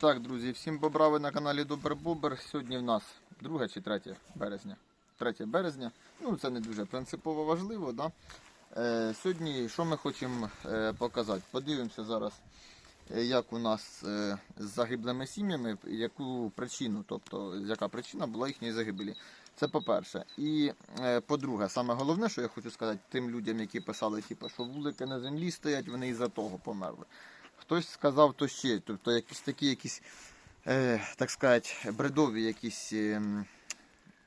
Так, друзі, всім бобра, ви на каналі Добер Бобер. Сьогодні в нас 2 чи 3 березня. 3 березня. Ну, це не дуже принципово важливо, да? Е, сьогодні що ми хочемо е, показати? Подивимося зараз, е, як у нас е, з загиблими сім'ями, яку причину, тобто яка причина була їхньої загибелі. Це по-перше. І е, по-друге, саме головне, що я хочу сказати тим людям, які писали, типу, що вулики на землі стоять, вони із-за того померли. Хтось сказав то ще, тобто якісь такі якісь, е, так сказати, бредові якісь е,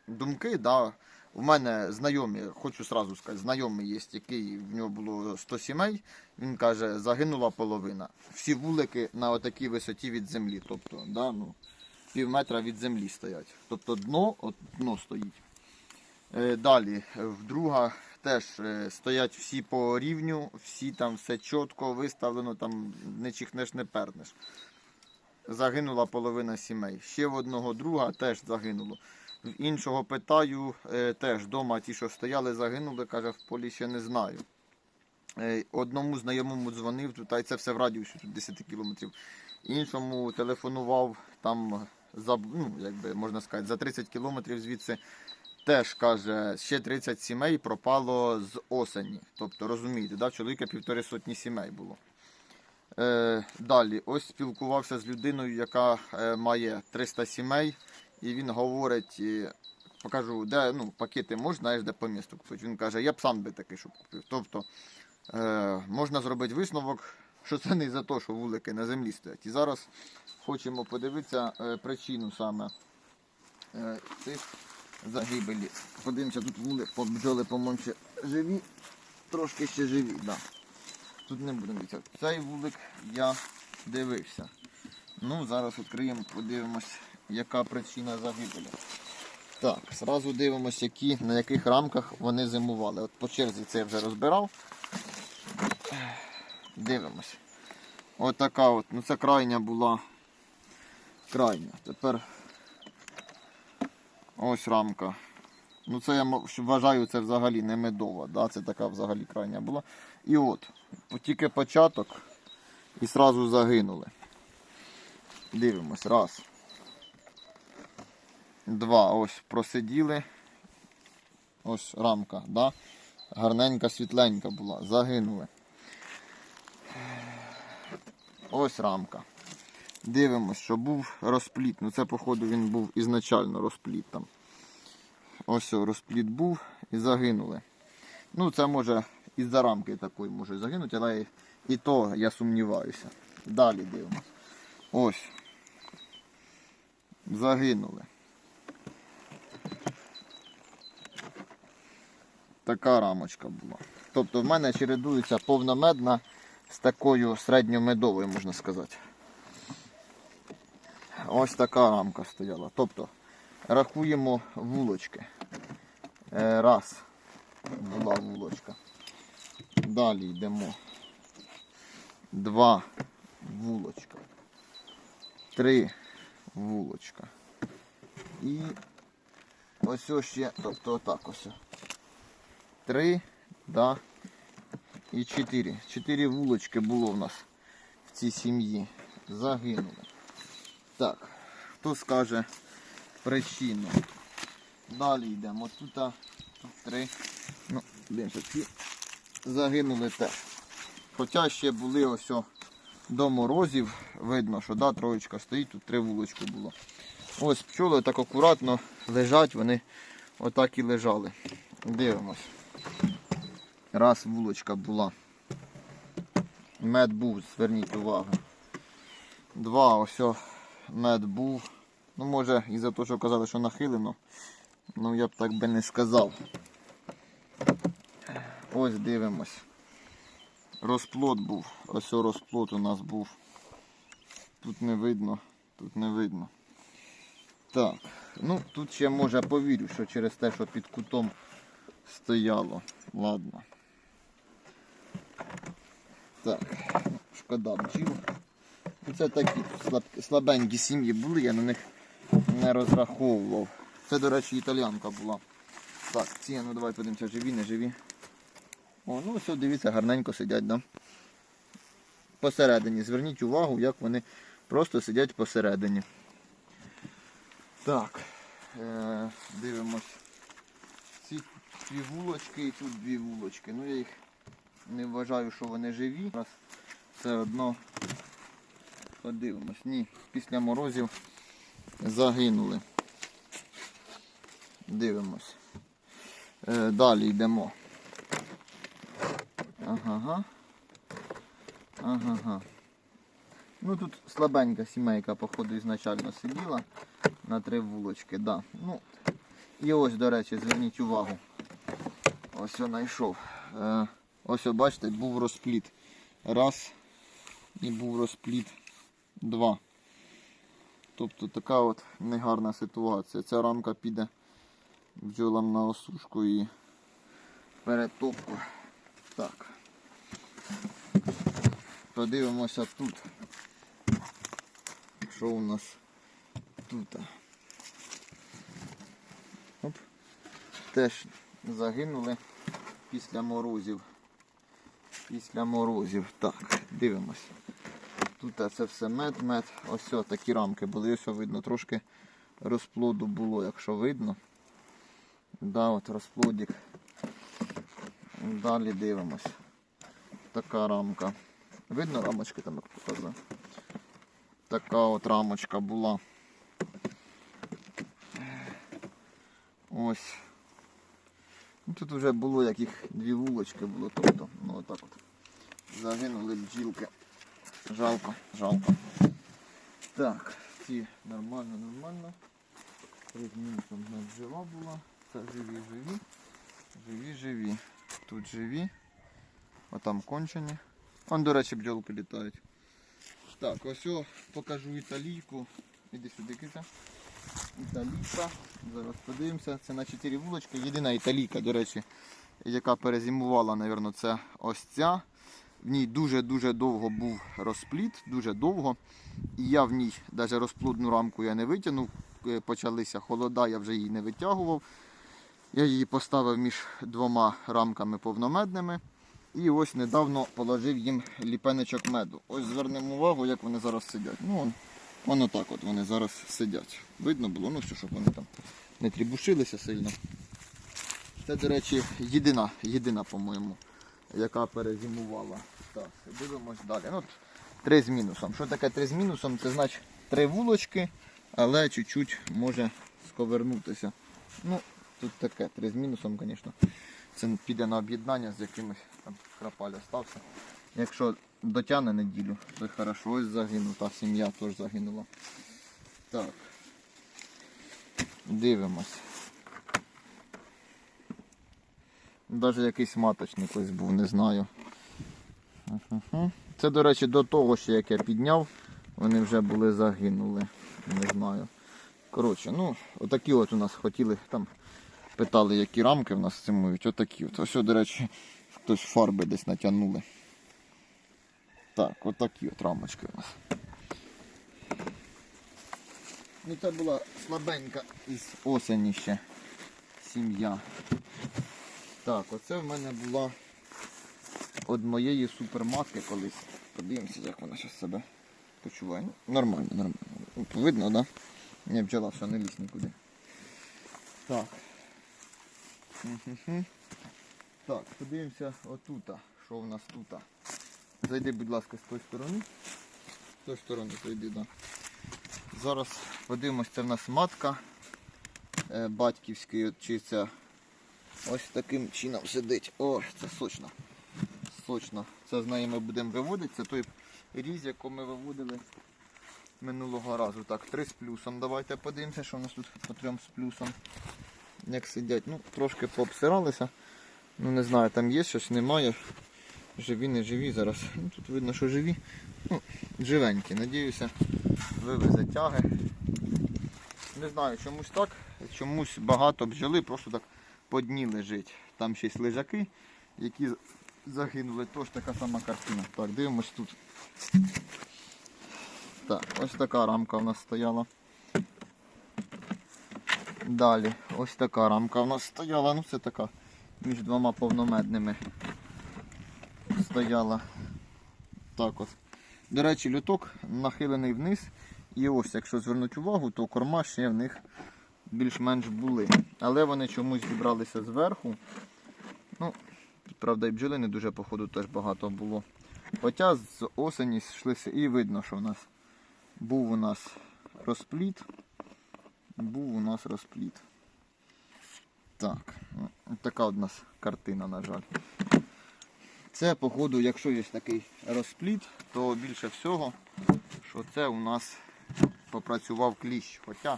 думки. Да. У мене знайомі, хочу сразу сказати, знайомий є, який в нього було 100 сімей. Він каже, загинула половина. Всі вулики на отакій висоті від землі, тобто, да, ну, пів метра від землі стоять. Тобто дно, от дно стоїть. Е, Далі, в друга теж е, стоять всі по рівню, всі там все чітко виставлено, там не чихнеш, не пернеш. Загинула половина сімей. Ще в одного друга теж загинуло. В іншого питаю, е, теж вдома ті, що стояли, загинули, каже, в полі ще не знаю. Е, Одному знайомому дзвонив, тут, а й це все в радіусі тут 10 кілометрів. Іншому телефонував там за, ну, якби можна сказати, за 30 кілометрів звідси. Теж каже, ще 30 сімей пропало з осені. Тобто, розумієте, да, чоловіка півтори сотні сімей було. Е, далі, ось спілкувався з людиною, яка е, має 300 сімей, і він говорить, е, покажу, де ну, пакети можна, знаєш, де по місту купити. Він каже, я б сам би такий, щоб купив. Тобто е, можна зробити висновок, що це не за те, що вулики на землі стоять. І зараз хочемо подивитися е, причину саме е, цих загибелі. Подивимося, тут вули, по- бджоли, по-моєму, живі, трошки ще живі, да. Тут не будемо дивитися. Цей вулик я дивився. Ну, зараз відкриємо, подивимось, яка причина загибелі. Так, зразу дивимося, які, на яких рамках вони зимували. От по черзі це я вже розбирав. Дивимось. Ось така от, ну це крайня була. Крайня. Тепер ось рамка. Ну це я вважаю, це взагалі не медова. Да? Це така взагалі крайня була. І от, тільки початок і сразу загинули. Дивимось. Раз. Два. Ось просиділи. Ось рамка, да? Гарненька, світленька була. Загинули. Ось рамка. Дивимось, що був розпліт. Ну це, походу, він був ізначально розпліт там. Ось розпліт був і загинули. Ну, це може із-за рамки такої може загинути, але і, і то я сумніваюся. Далі дивимось. Ось. Загинули. Така рамочка була. Тобто в мене чередується повномедна з такою середньомедовою, можна сказати. Ось така рамка стояла. Тобто рахуємо вулочки. Е, Раз. Була вулочка. Далі йдемо. Два вулочка. Три вулочка. І ось ще, тобто отак ось. Три, да, і чотири. Чотири вулочки було в нас в цій сім'ї. Загинули. Так, хто скаже причину? Далі йдемо. Тут, три. Ну, ці загинули теж. Хоча ще були ось до морозів, видно, що да, троєчка стоїть, тут три вулочки було. Ось пчоли так акуратно лежать, вони отак і лежали. Дивимось. Раз вулочка була. Мед був, зверніть увагу. Два, ось мед був. Ну, може, із-за того, що казали, що нахилено. Ну, я б так би не сказав. Ось дивимось. Розплод був. Ось розплод у нас був. Тут не видно, тут не видно. Так, ну тут ще може повірю, що через те, що під кутом стояло. Ладно. Так, шкода бджіл. Це такі слабенькі сім'ї були, я на них не розраховував. Це, до речі, італіанка була. Так, ці, ну давай подивимося, живі, не живі. О, ну все, дивіться, гарненько сидять, да? Посередині. Зверніть увагу, як вони Просто сидять посередині. Так. Е, дивимось. Ці дві вулочки і тут дві вулочки. Ну я їх не вважаю, що вони живі. Раз все одно подивимось. Ні, після морозів загинули. Дивимось. Е, далі йдемо. Ага. Ага. Ну тут слабенька сімейка, походу, ізначально сиділа на три вулочки, да. Ну, і ось, до речі, зверніть увагу. Ось я знайшов. Е, ось, бачите, був розпліт. Раз. І був розпліт два. Тобто така от негарна ситуація. Ця рамка піде бджолам на осушку і перетопку. Так. Подивимося тут. Що у нас тут? Оп. Теж загинули після морозів. Після морозів. Так, дивимося. Тут це все мед, мед. Ось такі рамки були. Ось видно, трошки розплоду було, якщо видно. Да, от розплодик. Далі дивимось. Така рамка. Видно рамочки там як показую? Така от рамочка була. Ось. Ну, тут вже було яких дві вулочки було, тобто, ну отак от. Загинули бджілки. Жалко, жалко. Так, ці нормально, нормально. Різницом в нас жива була. Це живі, живі. Живі, живі. Тут живі. Отам кончені. Вон, до речі, бджолки літають. Так, ось о, покажу італійку. Іди сюди, киця. Італійка. Зараз подивимося. Це на 4 вулочки. Єдина італійка, до речі, яка перезимувала, мабуть, це ось ця. В ній дуже-дуже довго був розпліт, дуже довго. І я в ній навіть розплодну рамку я не витягнув. Е, Почалися холода, я вже її не витягував. Я її поставив між двома рамками повномедними. І ось недавно положив їм ліпенечок меду. Ось звернемо увагу, як вони зараз сидять. Ну, вон отак от вони зараз сидять. Видно було, ну що, щоб вони там не трібушилися сильно. Це, до речі, єдина, єдина, по-моєму, яка перезимувала. Так, дивимось далі. Ну, три з мінусом. Що таке три з мінусом? Це значить три вулочки, але чуть-чуть може сковернутися. Ну, тут таке, три з мінусом, звісно. Це піде на об'єднання з якимось там крапаля стався. Якщо дотягне неділю, то хорошо, ось загинув, та сім'я теж загинула. Так. Дивимось. Навіть якийсь маточник ось був, не знаю. Це, до речі, до того, що як я підняв, вони вже були загинули. Не знаю. Коротше, ну, отакі от у нас хотіли там. Питали, які рамки в нас зимують. Отакі. От. Ось, до речі, хтось фарби десь натягнули. Так, отакі от рамочки у нас. Ну це була слабенька із осені ще сім'я. Так, оце в мене була від моєї суперматки колись. Подивимося, як вона зараз себе почуває. Нормально, нормально. Видно, так? Да? Не бджола, що не лізь нікуди. Так. Так, подивимося отута. Що в нас тут? Зайди, будь ласка, з тої сторони. З тої сторони зайди, да. Зараз подивимось, це в нас матка е, батьківський, чи це ось таким чином сидить. О, це сочно. Сочно. Це з неї ми будемо виводити. Це той різ, який ми виводили минулого разу. Так, три з плюсом. Давайте подивимося, що в нас тут по трьом з плюсом як сидять. Ну, трошки пообсиралися. Ну не знаю, там є щось, немає. Живі, не живі зараз. Ну, Тут видно, що живі. Ну, живенькі. Надіюся, вивезе тяги. Не знаю, чомусь так, чомусь багато бджоли просто так по дні лежить. Там ще лежаки, які загинули. Тож така сама картина. Так, дивимось тут. Так, ось така рамка в нас стояла. Далі, ось така рамка в нас стояла, ну це така між двома повномедними стояла. Так от. До речі, люток нахилений вниз. І ось, якщо звернути увагу, то корма ще в них більш-менш були. Але вони чомусь зібралися зверху. Ну, правда, і бджоли не дуже, походу, теж багато було. Хоча з осені йшлися і видно, що в нас був у нас розпліт. Був у нас розпліт. Так, ну, така у нас картина, на жаль. Це, походу, якщо є такий розпліт, то більше всього, що це у нас попрацював кліщ. Хоча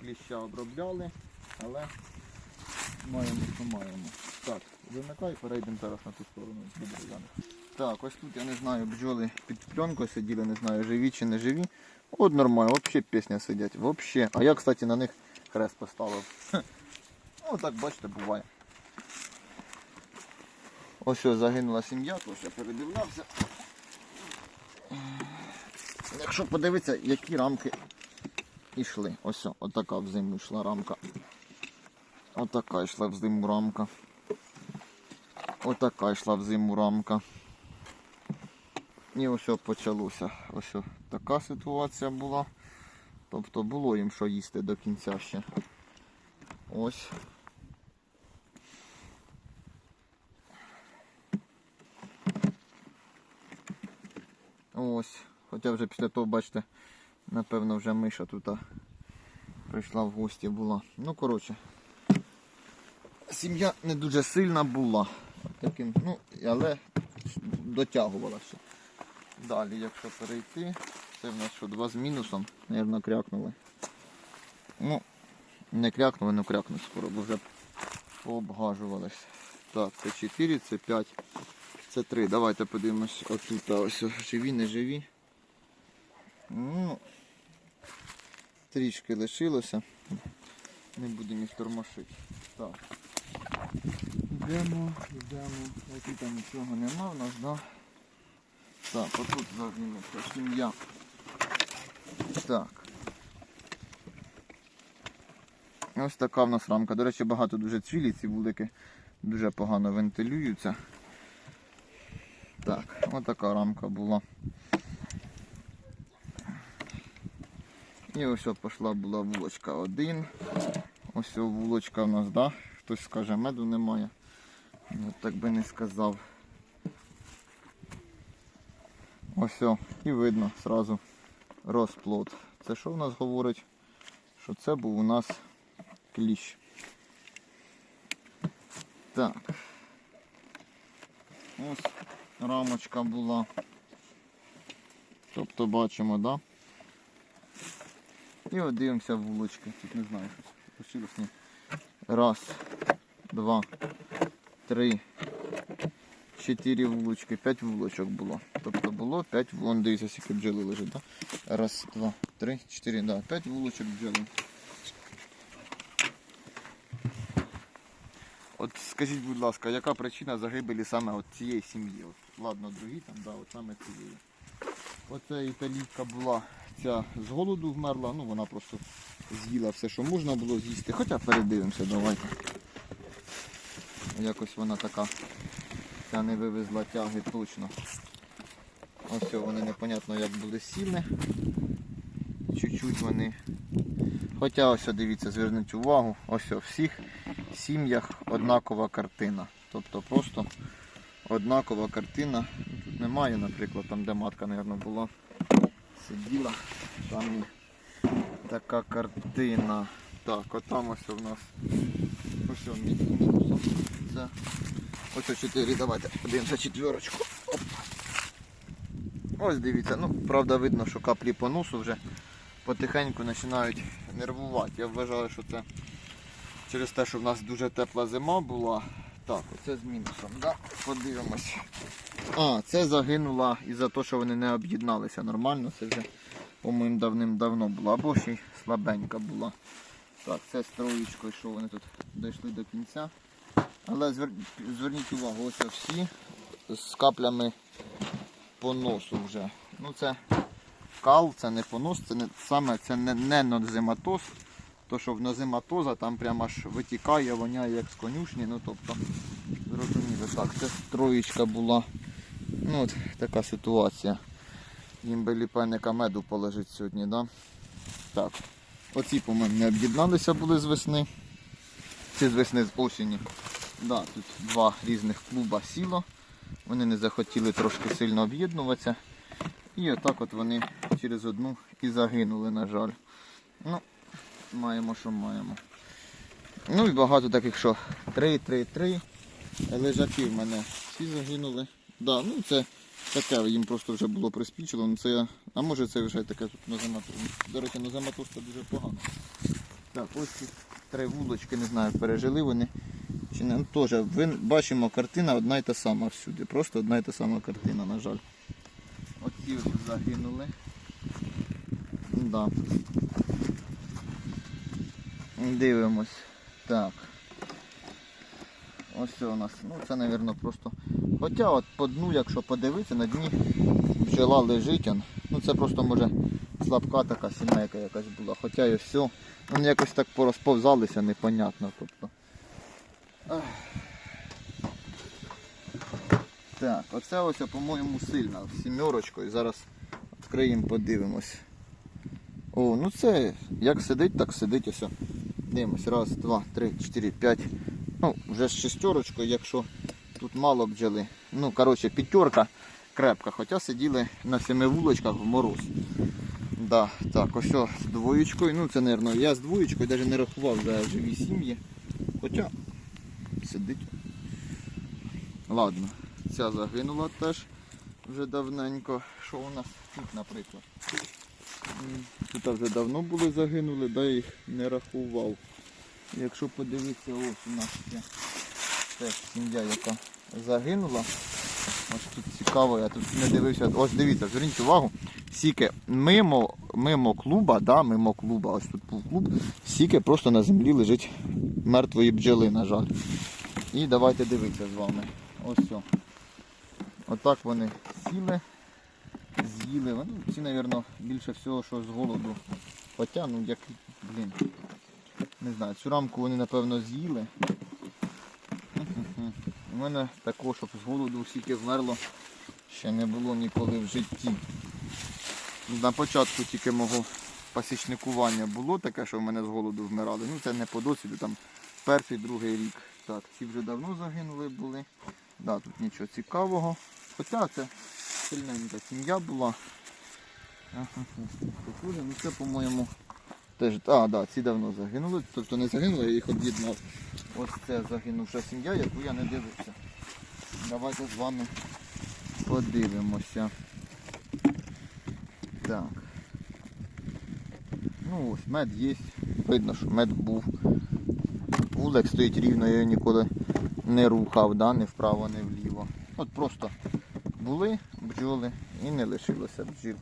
кліща обробляли, але маємо, що маємо. Так, вимикай, перейдемо зараз на ту сторону. Так, ось тут я не знаю, бджоли під пленкою сиділи, не знаю, живі чи не живі. От нормально, взагалі пісня сидять. Вообще. А я, кстати, на них хрест поставив. Ну так, бачите, буває. Ось що загинула сім'я, то ще передивлявся. Якщо подивитися, які рамки йшли. Ось, отака в зиму йшла рамка. Отака йшла в зиму рамка. Отака йшла в зиму рамка. І ось почалося. Ось така ситуація була. Тобто було їм що їсти до кінця ще. Ось. Ось. Хоча вже після того, бачите, напевно вже миша тут прийшла в гості була. Ну, коротше. Сім'я не дуже сильна була. Таким, ну, але дотягувалася. Далі, якщо перейти, це в нас що, два з мінусом, мабуть, крякнули. Ну, не крякнули, не крякнуть скоро, бо вже пообгажувались. Так, це 4, це 5, це 3. Давайте подивимось отут. Ось живі, не живі. Ну, трішки лишилося. Не будемо їх тормошити. Так. Йдемо, йдемо. Тут там нічого нема в нас, да? Так, отут загинула сім'я. Так. Ось така в нас рамка. До речі, багато дуже цвілі, ці вулики дуже погано вентилюються. Так, ось така рамка була. І ось о, пішла була вулочка один. Ось о, вулочка в нас, да? Хтось скаже, меду немає. Ну, так би не сказав. Ось і видно зразу розплод. Це що в нас говорить? Що це був у нас кліщ. Так. Ось рамочка була. Тобто бачимо, да? І от дивимося вулочки. Тут не знаю, що почилось. Раз, два, три, чотири вулочки, п'ять вулочок було. Тобто було п'ять вулон, дивіться, скільки бджоли лежить, да? Раз, два, три, чотири, да, п'ять вулочок бджоли. От скажіть, будь ласка, яка причина загибелі саме от цієї сім'ї? От, ладно, другі там, да, от саме цієї. Оце італійка була ця з голоду вмерла, ну вона просто з'їла все, що можна було з'їсти. Хоча передивимося, давайте. Якось вона така ця не вивезла тяги точно. Ось вони непонятно як були сіли. Чуть-чуть вони. Хоча ось дивіться, зверніть увагу, ось в всіх сім'ях однакова картина. Тобто просто однакова картина. Тут немає, наприклад, там де матка, мабуть, була. Сиділа. Там така картина. Так, отам ось у нас. Ось мінусом. Це. Ось о 4, давайте подивимося четверочку. Ось дивіться, ну правда видно, що каплі по носу вже потихеньку починають нервувати. Я вважаю, що це через те, що в нас дуже тепла зима була. Так, оце з мінусом, да? подивимось. А, це загинула із-за того, що вони не об'єдналися нормально. Це вже, по-моєму, давним-давно було. Або ще й слабенька була. Так, це з троєчкою, що вони тут дійшли до кінця. Але звер... зверніть увагу, ось всі з каплями по носу вже. Ну це кал, це не понос, це не саме це не, не нозематоз. То, що в нозематоза там прямо аж витікає, воняє як з конюшні. Ну тобто, зрозуміло, так, це троєчка була. Ну от така ситуація. Їм би ліпенника меду положити сьогодні, да? Так. Оці, по-моєму, не об'єдналися були з весни. Ці з весни з осені. Да, тут два різних клуба сіло. Вони не захотіли трошки сильно об'єднуватися. І отак от вони через одну і загинули, на жаль. Ну, маємо, що маємо. Ну і багато таких, що 3-3-3. Лежаки в мене всі загинули. Да, ну це таке, їм просто вже було приспічило. Ну це, а може це вже таке тут на нозематор. До речі, нозематор це дуже погано. Так, ось ці три вулочки, не знаю, пережили вони. Чи не, ну, теж, ви бачимо, картина одна й та сама всюди. Просто одна й та сама картина, на жаль. Оці ось загинули. Да. Дивимось. Так. Ось це у нас. Ну це, мабуть, просто. Хоча от по дну, якщо подивитися, на дні бджола лежить. Ну це просто може слабка така сімейка якась була. Хоча і все. Вони якось так порозповзалися, непонятно. Тобто. Так, оце ось, по-моєму, сильна сімерочкою. Зараз відкриємо, подивимось. О, ну це як сидить, так сидить ось. Дивимось. Раз, два, три, чотири, п'ять. Ну, вже з шестерочкою, якщо тут мало бджоли. Ну, коротше, п'ятерка крепка, хоча сиділи на семи вулочках в мороз. Да, так, ось з двоєчкою. Ну, це, мабуть, я з двоєчкою навіть не рахував за живі сім'ї. Хоча сидить. Ладно, ця загинула теж вже давненько. Що у нас тут, наприклад? Тут вже давно були загинули, да, їх не рахував. Якщо подивитися, ось у нас є теж сім'я, яка загинула. Ось тут цікаво, я тут не дивився. Ось дивіться, зверніть увагу, сіки мимо, мимо клуба, да, мимо клуба, ось тут був клуб, сіки просто на землі лежить мертвої бджоли, на жаль. І давайте дивитися з вами. Ось. Отак вони сіли, з'їли. Вони всі, мабуть, більше всього, що з голоду. Ну як, блін, не знаю, цю рамку вони, напевно, з'їли. У мене такого, щоб з голоду всіки вмерло, ще не було ніколи в житті. На початку тільки мого пасічникування було таке, що в мене з голоду вмирали. Ну це не по досвіду, там перший, другий рік. Так, ці вже давно загинули були. Да, тут нічого цікавого. Хоча це сильненька сім'я була. Ну це, по-моєму, теж. А, да, ці давно загинули. Тобто не загинули, я їх об'єднав. Ось це загинувша сім'я, яку я не дивився. Давайте з вами подивимося. Так. Ну ось мед є. Видно, що мед був. Вулик стоїть рівно, я його ніколи не рухав, да? не вправо, не вліво. От просто були бджоли і не лишилося бджіл.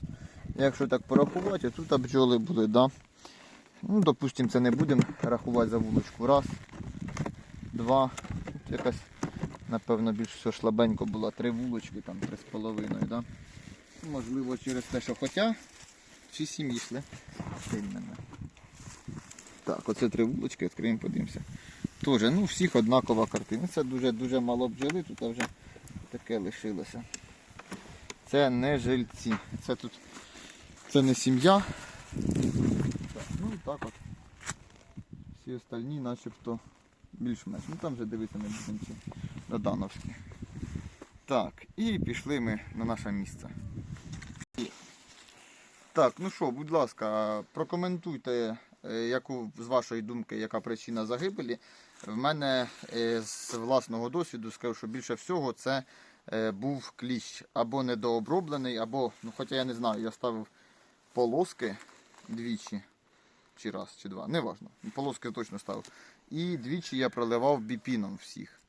Якщо так порахувати, тут бджоли були, да? Ну, допустимо, це не будемо рахувати за вуличку. Раз, два. Тут якась, напевно, більш все шлабенько була. Три вулочки, там три з половиною, да? Можливо, через те, що хоча всі сім'ї йшли сильними. Так, оце три вулочки, відкриємо, подивимося. Тоже, ну, всіх однакова картина. Це дуже дуже мало бджоли, тут вже таке лишилося. Це не жильці. Це тут це не сім'я. Ну і так от. Всі остальні начебто більш-менш. Ну там вже дивитися не будемо ці Додановські. Так, і пішли ми на наше місце. Так, ну що, будь ласка, прокоментуйте, е, яку з вашої думки, яка причина загибелі. В мене е, з власного досвіду скажу, що більше всього це е, був кліщ або недооброблений, або, ну хоча я не знаю, я ставив полоски двічі, чи раз, чи два, неважно. Полоски точно ставив. І двічі я проливав біпіном всіх.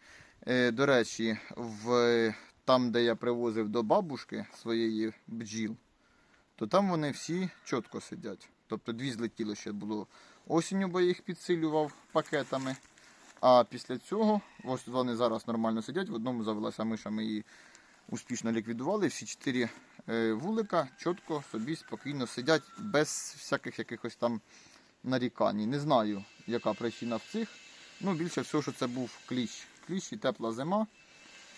Е, До речі, в, там, де я привозив до бабушки своєї бджіл, то там вони всі чітко сидять. Тобто дві злетіло ще було осінню, бо я їх підсилював пакетами. А після цього, ось вони зараз нормально сидять, в одному завелася миша, ми її успішно ліквідували. Всі чотири е, вулика чітко собі спокійно сидять без всяких якихось там нарікань. Не знаю, яка причина в цих. Ну, більше всього, що це був кліщ. Кліщ і тепла зима.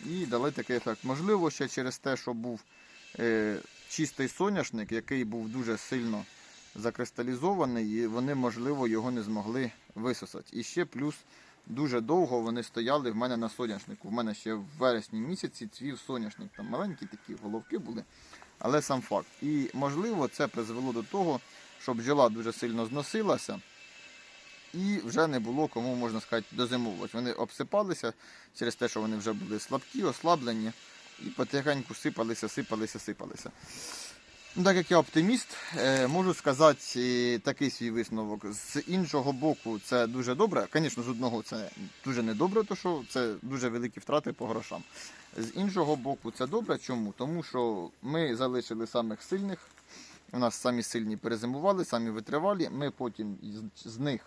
І дали такий ефект. Можливо, ще через те, що був е, чистий соняшник, який був дуже сильно закристалізований, і вони, можливо, його не змогли висосати. І ще плюс дуже довго вони стояли в мене на соняшнику. В мене ще в вересні місяці цвів соняшник. Там маленькі такі головки були. Але сам факт. І можливо це призвело до того, що бджола дуже сильно зносилася. І вже не було кому, можна сказати, дозимовувати. Вони обсипалися через те, що вони вже були слабкі, ослаблені, і потихеньку сипалися, сипалися, сипалися. Ну, так як я оптиміст, е, можу сказати е, такий свій висновок. З іншого боку, це дуже добре. Звісно, з одного це дуже недобре, тому що це дуже великі втрати по грошам. З іншого боку, це добре. Чому? Тому що ми залишили самих сильних. У нас самі сильні перезимували, самі витривалі. Ми потім з, них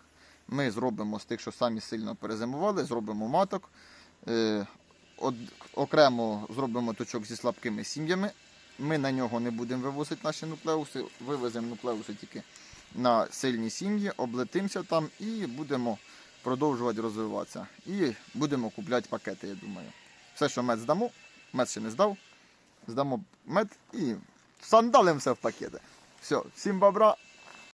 ми зробимо з тих, що самі сильно перезимували, зробимо маток. Е, окремо зробимо точок зі слабкими сім'ями. Ми на нього не будемо вивозити наші нуклеуси, вивеземо нуклеуси тільки на сильні сім'ї, облетимося там і будемо продовжувати розвиватися. І будемо купляти пакети, я думаю. Все, що мед здамо, мед ще не здав, здамо мед і сандалимо все в пакети. Все, всім бобра,